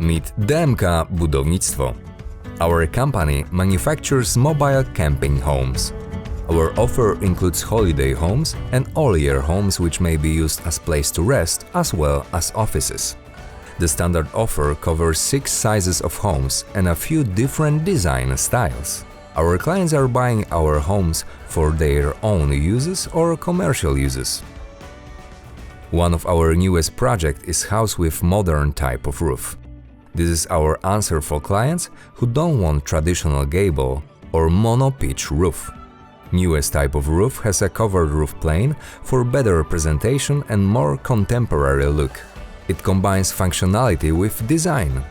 Meet DMK Budownictwo. Our company manufactures mobile camping homes. Our offer includes holiday homes and all-year homes which may be used as place to rest as well as offices. The standard offer covers six sizes of homes and a few different design styles. Our clients are buying our homes for their own uses or commercial uses. One of our newest project is house with modern type of roof. This is our answer for clients who don't want traditional gable or mono-pitch roof. Newest type of roof has a covered roof plane for better representation and more contemporary look. It combines functionality with design.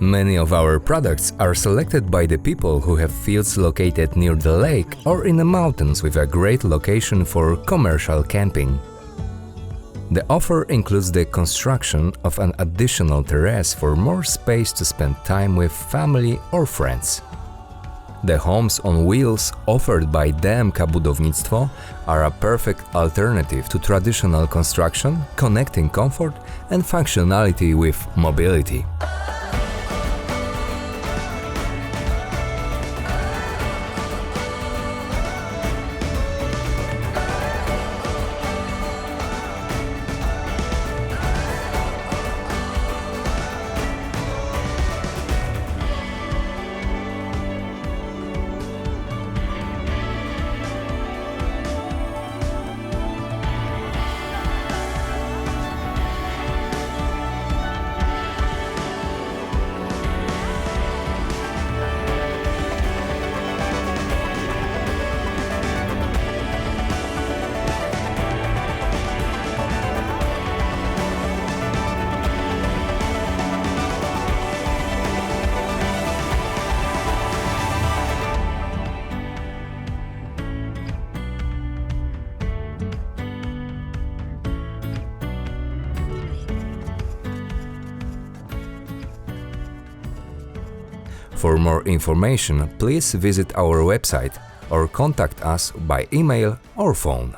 Many of our products are selected by the people who have fields located near the lake or in the mountains with a great location for commercial camping. The offer includes the construction of an additional terrace for more space to spend time with family or friends. The homes on wheels offered by DMK Budownictwo are a perfect alternative to traditional construction, connecting comfort and functionality with mobility. For more information, please visit our website or contact us by email or phone.